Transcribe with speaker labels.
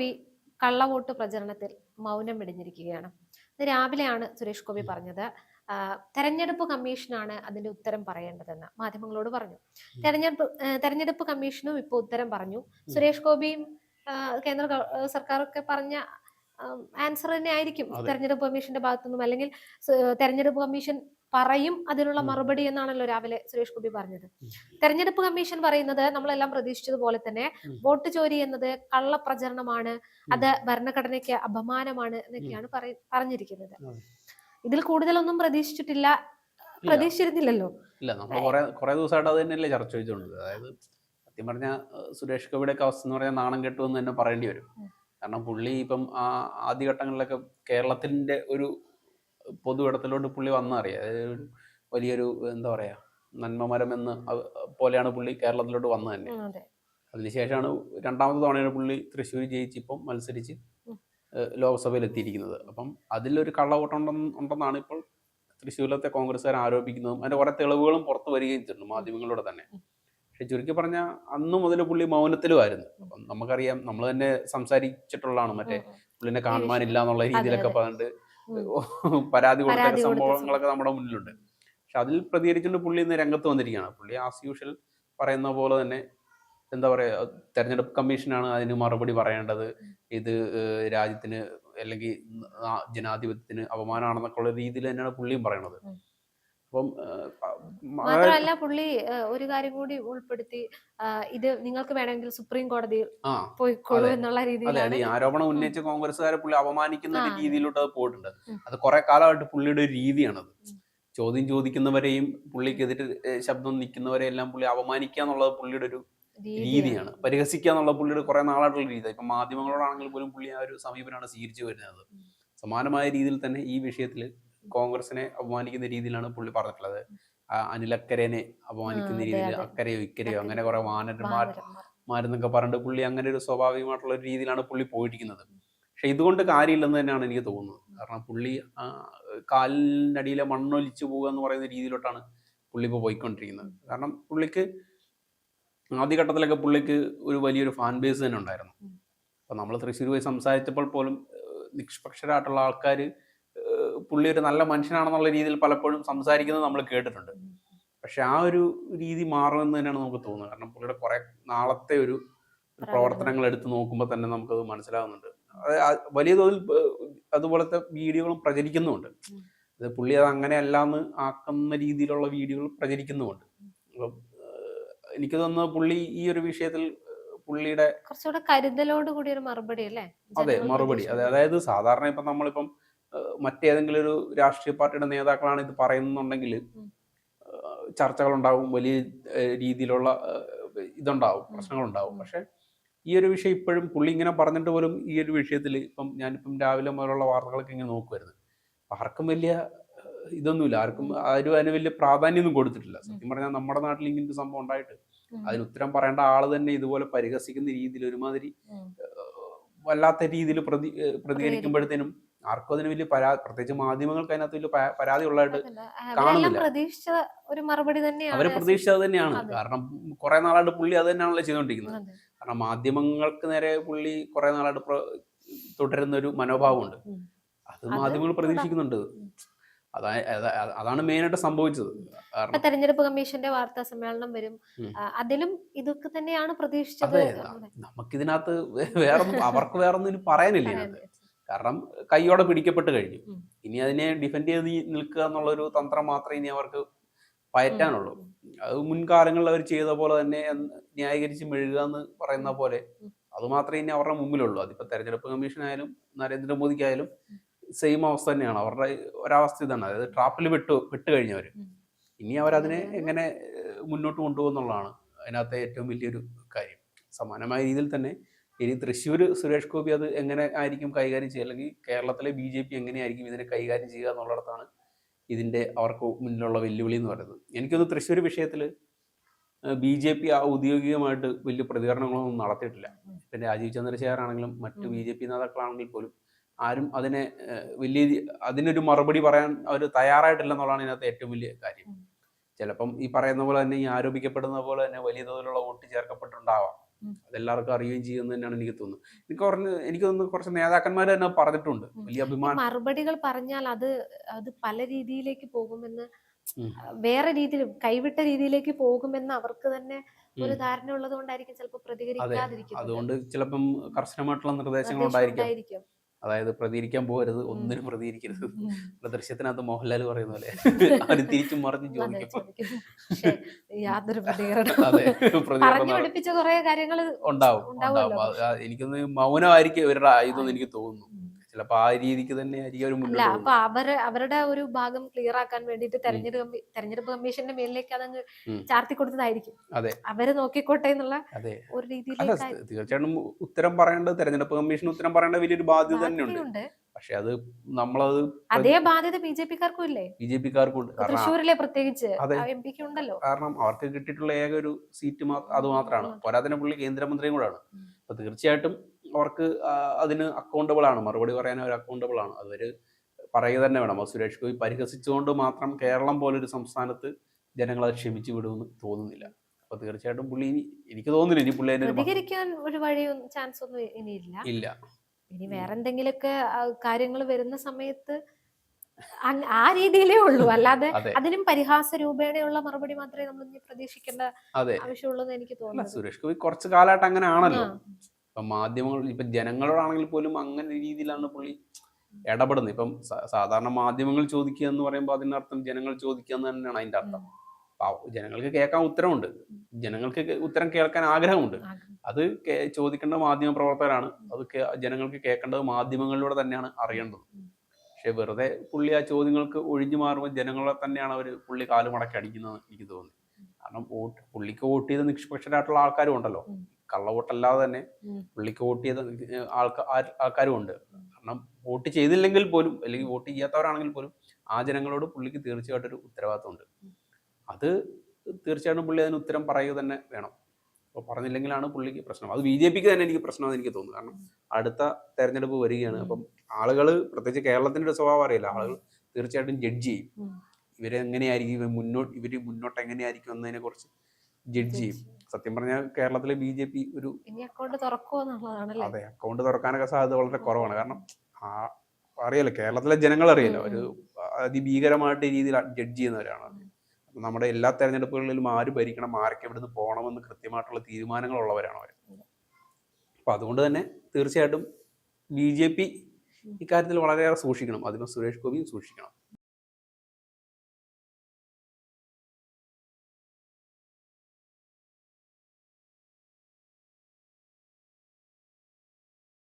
Speaker 1: ഗോപി കള്ളവോട്ട് പ്രചരണത്തിൽ മൗനം വെടിഞ്ഞിരിക്കുകയാണ്. രാവിലെയാണ് സുരേഷ് ഗോപി പറഞ്ഞത്. തെരഞ്ഞെടുപ്പ് കമ്മീഷനാണ് അതിന്റെ ഉത്തരം പറയേണ്ടതെന്ന് മാധ്യമങ്ങളോട് പറഞ്ഞു. തെരഞ്ഞെടുപ്പ് തെരഞ്ഞെടുപ്പ് കമ്മീഷനും ഇപ്പോൾ ഉത്തരം പറഞ്ഞു. സുരേഷ് ഗോപിയും കേന്ദ്ര സർക്കാരൊക്കെ പറഞ്ഞ ആൻസർ തന്നെ ആയിരിക്കും തെരഞ്ഞെടുപ്പ് കമ്മീഷന്റെ ഭാഗത്തുനിന്നും. അല്ലെങ്കിൽ തെരഞ്ഞെടുപ്പ് കമ്മീഷൻ പറയും അതിനുള്ള മറുപടി എന്നാണല്ലോ രാവിലെ സുരേഷ് ഗോപി പറഞ്ഞത്. തെരഞ്ഞെടുപ്പ് കമ്മീഷൻ പറയുന്നത് നമ്മളെല്ലാം പ്രതീക്ഷിച്ചതുപോലെ തന്നെ വോട്ട് ചോരി എന്നത് കള്ളപ്രചരണമാണ് അത് ഭരണഘടനയ്ക്ക് അപമാനമാണ് എന്നൊക്കെയാണ് പറഞ്ഞിരിക്കുന്നത്. ഇതിൽ കൂടുതലൊന്നും പ്രതീക്ഷിച്ചിട്ടില്ല. പ്രതീക്ഷിച്ചിരുന്നില്ലല്ലോ.
Speaker 2: ഇല്ല നമ്മൾ കുറെ കുറെ ദിവസമായിട്ട് അത് തന്നെയല്ലേ ചർച്ച ചെയ്തുകൊണ്ട് അതായത് സത്യം പറഞ്ഞ സുരേഷ് ഗോപിയുടെ ഒക്കെ അവസ്ഥ എന്ന് പറഞ്ഞാൽ നാണം കെട്ടു എന്ന് തന്നെ പറയേണ്ടി വരും. കാരണം പുള്ളി ഇപ്പം ആ ആദ്യഘട്ടങ്ങളിലൊക്കെ കേരളത്തിന്റെ ഒരു പൊതു ഇടത്തിലോട്ട് പുള്ളി വന്നറിയാം വലിയൊരു എന്താ പറയാ നന്മമരം എന്ന് പോലെയാണ് പുള്ളി കേരളത്തിലോട്ട് വന്നത് തന്നെ അതിനുശേഷമാണ് രണ്ടാമത്തെ തവണയാണ് പുള്ളി തൃശ്ശൂർ ജയിച്ച് ഇപ്പം മത്സരിച്ച് ലോക്സഭയിൽ എത്തിയിരിക്കുന്നത് അപ്പം അതിലൊരു കള്ളവോട്ടുണ്ടെന്ന് ഉണ്ടെന്നാണ് ഇപ്പോൾ തൃശ്ശൂരിലത്തെ കോൺഗ്രസ്സുകാർ ആരോപിക്കുന്നതും അതിന്റെ കുറെ തെളിവുകളും പുറത്തു വരികയും ചെയ്തിട്ടുണ്ട് മാധ്യമങ്ങളിലൂടെ തന്നെ പക്ഷെ ചുരുക്കി പറഞ്ഞാൽ അന്ന് മുതൽ പുള്ളി മൗനത്തിലുമായിരുന്നു അപ്പം നമുക്കറിയാം നമ്മൾ തന്നെ സംസാരിച്ചിട്ടുള്ളതാണ് മറ്റേ. പുള്ളിനെ കാണുവാനില്ല എന്നുള്ള രീതിയിലൊക്കെ. പറഞ്ഞിട്ട്. പരാതി കൊടുത്ത സംഭവങ്ങളൊക്കെ നമ്മുടെ മുന്നിലുണ്ട്. പക്ഷെ അതിൽ പ്രതികരിച്ചുകൊണ്ട് പുള്ളി ഇന്ന് രംഗത്ത് വന്നിരിക്കുകയാണ്. പുള്ളി ആസ് യൂഷ്വൽ പറയുന്ന പോലെ തന്നെ എന്താ പറയാ തെരഞ്ഞെടുപ്പ് കമ്മീഷനാണ് അതിന് മറുപടി പറയേണ്ടത്. ഇത് രാജ്യത്തിന് അല്ലെങ്കിൽ ജനാധിപത്യത്തിന് അപമാനമാണെന്നൊക്കെ ഉള്ള രീതിയിൽ തന്നെയാണ് പുള്ളിയും പറയണത്. അപ്പം
Speaker 1: മാത്രമല്ല പുള്ളി ഒരു കാര്യം കൂടി ഉൾപ്പെടുത്തി. ഇത് നിങ്ങൾക്ക് വേണമെങ്കിൽ സുപ്രീം കോടതിയിൽ പോയിക്കോളൂ എന്നുള്ള
Speaker 2: രീതിയിൽ ഈ ആരോപണം ഉന്നയിച്ച കോൺഗ്രസ്സുകാരെ പുള്ളി അപമാനിക്കുന്ന ഒരു രീതിയിലോട്ട് അത് പോയിട്ടുണ്ട്. അത് കുറെ കാലമായിട്ട് പുള്ളിയുടെ ഒരു രീതിയാണത്. ചോദ്യം ചോദിക്കുന്നവരെയും പുള്ളിക്കെതിരെ ശബ്ദം നിൽക്കുന്നവരെയെല്ലാം പുള്ളി അപമാനിക്കുക എന്നുള്ളത് പുള്ളിയുടെ ഒരു രീതിയാണ്. പരിഹസിക്കുക എന്നുള്ള പുള്ളിയുടെ കുറെ നാളായിട്ടുള്ള രീതി. ഇപ്പൊ മാധ്യമങ്ങളോടാണെങ്കിൽ പോലും പുള്ളി ആ ഒരു സമീപനമാണ് സ്വീകരിച്ചു വരുന്നത്. സമാനമായ രീതിയിൽ തന്നെ ഈ വിഷയത്തിൽ കോൺഗ്രസിനെ അപമാനിക്കുന്ന രീതിയിലാണ് പുള്ളി പറഞ്ഞിട്ടുള്ളത് അനിലക്കരേനെ അപമാനിക്കുന്ന രീതിയിൽ. അക്കരയോ ഇക്കരയോ അങ്ങനെ കുറെ
Speaker 1: വാനന്മാർ.
Speaker 2: മാരെന്നൊക്കെ പറഞ്ഞിട്ട് പുള്ളി അങ്ങനെ ഒരു സ്വാഭാവികമായിട്ടുള്ള ഒരു രീതിയിലാണ് പുള്ളി പോയിരിക്കുന്നത് പക്ഷെ ഇതുകൊണ്ട് കാര്യമില്ലെന്ന് തന്നെയാണ് എനിക്ക് തോന്നുന്നത് കാരണം പുള്ളി കാലിനടിയിലെ മണ്ണൊലിച്ചു പോകുക എന്ന് പറയുന്ന രീതിയിലോട്ടാണ് പുള്ളി ഇപ്പോൾ പോയിക്കൊണ്ടിരിക്കുന്നത് കാരണം പുള്ളിക്ക് ആദ്യഘട്ടത്തിലൊക്കെ പുള്ളിക്ക് ഒരു വലിയൊരു ഫാൻ ബേസ് തന്നെ ഉണ്ടായിരുന്നു. അപ്പോൾ നമ്മൾ തൃശ്ശൂർ പോയി സംസാരിച്ചപ്പോൾ പോലും നിഷ്പക്ഷരായിട്ടുള്ള ആൾക്കാർ പുള്ളി ഒരു നല്ല മനുഷ്യനാണെന്നുള്ള രീതിയിൽ പലപ്പോഴും സംസാരിക്കുന്നത് നമ്മൾ കേട്ടിട്ടുണ്ട്. പക്ഷെ ആ ഒരു രീതി മാറുമെന്ന് തന്നെയാണ് നമുക്ക് തോന്നുന്നത്. കാരണം പുള്ളിയുടെ കുറെ നാളത്തെ ഒരു പ്രവർത്തനങ്ങൾ എടുത്തു നോക്കുമ്പോൾ തന്നെ നമുക്കത് മനസ്സിലാവുന്നുണ്ട്. വലിയ തോതിൽ അതുപോലത്തെ വീഡിയോകളും പ്രചരിക്കുന്നുമുണ്ട്. അത് പുള്ളി അത് അങ്ങനെയല്ല എന്ന് ആക്കുന്ന രീതിയിലുള്ള വീഡിയോകൾ പ്രചരിക്കുന്നുമുണ്ട്. അപ്പം എനിക്ക് തോന്നുന്നത് പുള്ളി ഈ ഒരു വിഷയത്തിൽ പുള്ളിയുടെ
Speaker 1: കുറച്ചുകൂടെ കരുതലോട് കൂടി ഒരു മറുപടി അല്ലേ?
Speaker 2: അതെ മറുപടി. അതെ അതായത് സാധാരണ ഇപ്പം നമ്മളിപ്പം മറ്റേതെങ്കിലും ഒരു രാഷ്ട്രീയ പാർട്ടിയുടെ നേതാക്കളാണ് ഇത് പറയുന്നുണ്ടെങ്കിൽ. ചർച്ചകളുണ്ടാവും വലിയ രീതിയിലുള്ള ഇതുണ്ടാവും പ്രശ്നങ്ങളുണ്ടാവും. പക്ഷെ ഈ ഒരു വിഷയം ഇപ്പോഴും പുള്ളി ഇങ്ങനെ പറഞ്ഞിട്ട് പോലും ഈ ഒരു വിഷയത്തിൽ ഇപ്പം ഞാനിപ്പം രാവിലെ മുതലുള്ള വാർത്തകളൊക്കെ ഇങ്ങനെ നോക്കുമായിരുന്നു ആർക്കും വലിയ ഇതൊന്നുമില്ല. ആർക്കും ആരും അതിന് വലിയ പ്രാധാന്യമൊന്നും കൊടുത്തിട്ടില്ല. സത്യം പറഞ്ഞാൽ നമ്മുടെ നാട്ടിൽ ഇങ്ങനെ ഒരു സംഭവം ഉണ്ടായിട്ട് അതിന് ഉത്തരം പറയേണ്ട ആൾ തന്നെ ഇതുപോലെ പരിഹസിക്കുന്ന രീതിയിൽ ഒരുമാതിരി വല്ലാത്ത രീതിയിൽ പ്രതി പ്രതികരിക്കുമ്പോഴത്തേനും ആർക്കും അതിന് വലിയ പരാതി പ്രത്യേകിച്ച് മാധ്യമങ്ങൾക്ക് അതിനകത്ത് വലിയ പരാതി ഉള്ളതായിട്ട് കാണുന്നില്ല.
Speaker 1: ഒരു മറുപടി തന്നെയാണ്
Speaker 2: അവരെ പ്രതീക്ഷിച്ചത് തന്നെയാണ്. കാരണം കുറെ നാളായിട്ട് പുള്ളി അത് തന്നെയാണല്ലോ ചെയ്തുകൊണ്ടിരിക്കുന്നത് കാരണം മാധ്യമങ്ങൾക്ക് നേരെ പുള്ളി കുറെ നാളായിട്ട് തുടരുന്ന ഒരു മനോഭാവമുണ്ട്. അത് മാധ്യമങ്ങൾ പ്രതീക്ഷിക്കുന്നുണ്ട്. അതാണ് മെയിൻ
Speaker 1: ആയിട്ട്
Speaker 2: സംഭവിച്ചത്
Speaker 1: തെരഞ്ഞെടുപ്പ് കമ്മീഷന്റെ വാർത്താ സമ്മേളനം വരും. അതിലും ഇതൊക്കെ തന്നെയാണ് പ്രതീക്ഷിച്ചത്.
Speaker 2: നമുക്കിതിനകത്ത് വേറൊന്നും അവർക്ക് വേറൊന്നും പറയാനില്ല. കാരണം കൈയോടെ പിടിക്കപ്പെട്ട് കഴിഞ്ഞു. ഇനി അതിനെ ഡിഫെൻഡ് ചെയ്ത് നിൽക്കുക എന്നുള്ളൊരു തന്ത്രം മാത്രമേ ഇനി അവർക്ക് പയറ്റാനുള്ളൂ. അത് മുൻകാലങ്ങളിൽ അവർ ചെയ്ത പോലെ തന്നെ ന്യായീകരിച്ച് മെഴുകുക എന്ന് പറയുന്ന പോലെ. അത് മാത്രമേ ഇനി അവരുടെ മുമ്പിലുള്ളൂ. അതിപ്പോ തെരഞ്ഞെടുപ്പ് കമ്മീഷനായാലും നരേന്ദ്രമോദിക്കായാലും സെയിം അവസ്ഥ തന്നെയാണ്. അവരുടെ ഒരവസ്ഥ ഇതാണ്. അതായത് ട്രാപ്പിൽ വിട്ടു വിട്ട് കഴിഞ്ഞവർ ഇനി അവരതിനെ. എങ്ങനെ മുന്നോട്ട് കൊണ്ടുപോകുന്നുള്ളതാണ് അതിനകത്തെ ഏറ്റവും വലിയൊരു കാര്യം. സമാനമായ രീതിയിൽ തന്നെ ഇനി തൃശ്ശൂർ സുരേഷ് ഗോപി അത് എങ്ങനെ ആയിരിക്കും കൈകാര്യം ചെയ്യുക അല്ലെങ്കിൽ കേരളത്തിലെ ബി ജെ പി എങ്ങനെയായിരിക്കും ഇതിനെ കൈകാര്യം ചെയ്യുക എന്നുള്ളിടത്താണ് ഇതിന്റെ അവർക്ക് മുന്നിലുള്ള വെല്ലുവിളി എന്ന് പറയുന്നത് എനിക്കൊന്ന് തൃശ്ശൂർ വിഷയത്തിൽ ബി ജെ പി ഔദ്യോഗികമായിട്ട് വലിയ പ്രതികരണങ്ങളൊന്നും നടത്തിയിട്ടില്ല പിന്നെ രാജീവ് ചന്ദ്രശേഖർ ആണെങ്കിലും മറ്റ്. ബി ജെ പി നേതാക്കളാണെങ്കിൽ പോലും ആരും അതിനെ വലിയ അതിനൊരു മറുപടി പറയാൻ അവർ തയ്യാറായിട്ടില്ല എന്നുള്ളതാണ് ഇതിനകത്ത് ഏറ്റവും വലിയ കാര്യം. ചിലപ്പം ഈ പറയുന്ന പോലെ തന്നെ ഈ ആരോപിക്കപ്പെടുന്ന പോലെ തന്നെ വലിയ തോതിലുള്ള വോട്ട് ചേർക്കപ്പെട്ടുണ്ടാവാം. അതെല്ലാവർക്കും അറിയുകയും ചെയ്യുമെന്ന് തന്നെയാണ് എനിക്ക് തോന്നുന്നത്. എനിക്ക് പറഞ്ഞ് എനിക്ക് തോന്നുന്നു കുറച്ച് നേതാക്കന്മാർ തന്നെ പറഞ്ഞിട്ടുണ്ട്. വലിയ അഭിമാനം.
Speaker 1: മറുപടികൾ പറഞ്ഞാൽ അത് അത് പല രീതിയിലേക്ക് പോകുമെന്ന്. വേറെ രീതിയിൽ കൈവിട്ട രീതിയിലേക്ക് പോകുമെന്ന് അവർക്ക് തന്നെ ഒരു ധാരണ ഉള്ളത് കൊണ്ടായിരിക്കും ചിലപ്പോൾ പ്രതികരിക്കാതിരിക്കും
Speaker 2: അതുകൊണ്ട് ചിലപ്പം കർശനമായിട്ടുള്ള നിർദ്ദേശങ്ങൾ ഉണ്ടായിരിക്കും. അതായത് പ്രതികരിക്കാൻ പോകരുത്. ഒന്നിനും പ്രതികരിക്കരുത്. ദൃശ്യത്തിനകത്ത് മോഹൻലാൽ പറയുന്ന പോലെ അവർ തിരിച്ചും മറിഞ്ഞും ചോദിക്കും ഉണ്ടാവും. ഉണ്ടാവും എനിക്കൊന്ന് മൗനമായിരിക്കും ഇവരുടെ ഇതൊന്നും എനിക്ക് തോന്നുന്നു. ചിലപ്പോ ആ രീതിക്ക് തന്നെ ആയിരിക്കും അവർ
Speaker 1: അല്ല അപ്പൊ അവർ അവരുടെ ഒരു ഭാഗം ക്ലിയർ ആക്കാൻ വേണ്ടിയിട്ട് തെരഞ്ഞെടുപ്പ് തെരഞ്ഞെടുപ്പ് കമ്മീഷന്റെ മേലിലേക്ക് അതങ്ങ്. ചാർത്തി കൊടുത്തതായിരിക്കും.
Speaker 2: അതെ.
Speaker 1: അവർ നോക്കിക്കോട്ടെ എന്നുള്ള ഒരു രീതിയിൽ
Speaker 2: തീർച്ചയായിട്ടും ഉത്തരം പറയേണ്ടത് തെരഞ്ഞെടുപ്പ് കമ്മീഷൻ ഉത്തരം പറയേണ്ട വലിയൊരു ബാധ്യത തന്നെയുണ്ട് പക്ഷെ അത് നമ്മളത്
Speaker 1: അതേ ബാധ്യത ബി ജെ പിക്കാർക്കും ഇല്ലേ?
Speaker 2: ബി ജെ പിക്കാർക്കുണ്ട് കാരണം
Speaker 1: തൃശ്ശൂരിലെ പ്രത്യേകിച്ച് ഉണ്ടല്ലോ.
Speaker 2: കാരണം അവർക്ക് കിട്ടിയിട്ടുള്ള ഏക ഒരു സീറ്റ് അത് മാത്രമാണ്. പോരാതിന് പുള്ളി കേന്ദ്രമന്ത്രിയും കൂടാണ്.
Speaker 1: ആണ്
Speaker 2: അപ്പൊ തീർച്ചയായിട്ടും അവർക്ക് അതിന് അക്കൗണ്ടബിൾ ആണ്. മറുപടി പറയാൻ അവർ അക്കൗണ്ടബിൾ ആണ്. അവർ പറയുക തന്നെ വേണം. സുരേഷ് ഗോപി പരിഹസിച്ചുകൊണ്ട് മാത്രം കേരളം പോലൊരു സംസ്ഥാനത്ത് ജനങ്ങൾ അത് ക്ഷമിച്ചു വിടുമെന്ന് തോന്നുന്നില്ല. അപ്പൊ തീർച്ചയായിട്ടും പുള്ളി ഇനി എനിക്ക് തോന്നുന്നില്ല ഇനി പുള്ളി
Speaker 1: പ്രതികരിക്കാൻ ഒരു വഴിയും ചാൻസ് ഒന്നും ഇനിയില്ല.
Speaker 2: ഇല്ല.
Speaker 1: ഇനി വേറെ എന്തെങ്കിലുമൊക്കെ കാര്യങ്ങൾ വരുന്ന സമയത്ത് ആ രീതിയിലേ ഉള്ളൂ. അല്ലാതെ
Speaker 2: അതെ.
Speaker 1: അതിനും പരിഹാസ രൂപേണയുള്ള മറുപടി മാത്രമേ നമ്മൾ പ്രതീക്ഷിക്കേണ്ട ആവശ്യമുള്ളൂ എന്ന് എനിക്ക് തോന്നുന്നു
Speaker 2: സുരേഷ് ഗോപി കുറച്ച് കാലമായിട്ട് അങ്ങനെ ആണല്ലോ
Speaker 1: ആ.
Speaker 2: ഇപ്പം മാധ്യമങ്ങൾ ഇപ്പം ജനങ്ങളോടാണെങ്കിൽ പോലും അങ്ങനെ രീതിയിലാണ് പുള്ളി ഇടപെടുന്നത്. ഇപ്പം സാധാരണ മാധ്യമങ്ങൾ ചോദിക്കുക എന്ന് പറയുമ്പോൾ അതിനർത്ഥം ജനങ്ങൾ ചോദിക്കുക എന്ന് തന്നെയാണ് അതിന്റെ അർത്ഥം. ജനങ്ങൾക്ക് കേൾക്കാൻ ഉത്തരമുണ്ട് ജനങ്ങൾക്ക് ഉത്തരം കേൾക്കാൻ ആഗ്രഹമുണ്ട്. അത് ചോദിക്കേണ്ട മാധ്യമ പ്രവർത്തകരാണ്. അത് ജനങ്ങൾക്ക് കേൾക്കേണ്ടത് മാധ്യമങ്ങളിലൂടെ തന്നെയാണ് അറിയേണ്ടത്. പക്ഷെ വെറുതെ പുള്ളി ആ ചോദ്യങ്ങൾക്ക് ഒഴിഞ്ഞു മാറുമ്പോൾ ജനങ്ങളെ തന്നെയാണ് അവർ പുള്ളി കാലുമടക്കി അടിക്കുന്നത് എനിക്ക് തോന്നുന്നു കാരണം വോട്ട് പുള്ളിക്ക് വോട്ട് ചെയ്ത നിഷ്പക്ഷരായിട്ടുള്ള ആൾക്കാരും ഉണ്ടല്ലോ. കള്ളവോട്ടല്ലാതെ തന്നെ. പുള്ളിക്ക് വോട്ട് ചെയ്ത ആൾക്കാർ ആൾക്കാരും ഉണ്ട്. കാരണം വോട്ട് ചെയ്തില്ലെങ്കിൽ പോലും അല്ലെങ്കിൽ വോട്ട് ചെയ്യാത്തവരാണെങ്കിൽ പോലും ആ ജനങ്ങളോട് പുള്ളിക്ക് തീർച്ചയായിട്ടും ഒരു ഉത്തരവാദിത്തമുണ്ട് അത് തീർച്ചയായിട്ടും പുള്ളി അതിന് ഉത്തരം പറയുക തന്നെ വേണം. അപ്പോൾ പറഞ്ഞില്ലെങ്കിലാണ് പുള്ളിക്ക് പ്രശ്നം. അത് ബി ജെ പിക്ക് തന്നെ എനിക്ക് പ്രശ്നമാണെന്ന് എനിക്ക് തോന്നുന്നു. കാരണം അടുത്ത തെരഞ്ഞെടുപ്പ് വരികയാണ്. അപ്പം ആളുകൾ പ്രത്യേകിച്ച് കേരളത്തിന്റെ ഒരു സ്വഭാവം അറിയില്ല. ആളുകൾ തീർച്ചയായിട്ടും ജഡ്ജ് ചെയ്യും. ഇവരെങ്ങനെയായിരിക്കും മുന്നോട്ട് ഇവർ മുന്നോട്ട് എങ്ങനെയായിരിക്കും എന്നതിനെ കുറിച്ച് ജഡ്ജ് ചെയ്യും. സത്യം പറഞ്ഞാൽ കേരളത്തിലെ ബി ജെ പി ഒരു
Speaker 1: അക്കൗണ്ട് തുറക്കുമോ
Speaker 2: അതെ അക്കൗണ്ട് തുറക്കാനൊക്കെ സാധ്യത വളരെ കുറവാണ്. കാരണം ആ അറിയാലോ കേരളത്തിലെ ജനങ്ങൾ അറിയാലോ ഒരു അതിഭീകരമായിട്ട് രീതിയിൽ ജഡ്ജ് ചെയ്യുന്നവരാണ്. നമ്മുടെ എല്ലാ തെരഞ്ഞെടുപ്പുകളിലും ആര് ഭരിക്കണം ആരൊക്കെ ഇവിടുന്ന് പോകണമെന്ന് കൃത്യമായിട്ടുള്ള തീരുമാനങ്ങളുള്ളവരാണ് അവർ അപ്പൊ അതുകൊണ്ട് തന്നെ തീർച്ചയായിട്ടും ബി ജെ പി ഇക്കാര്യത്തിൽ വളരെയേറെ സൂക്ഷിക്കണം. അതിന് സുരേഷ് ഗോപിയും സൂക്ഷിക്കണം.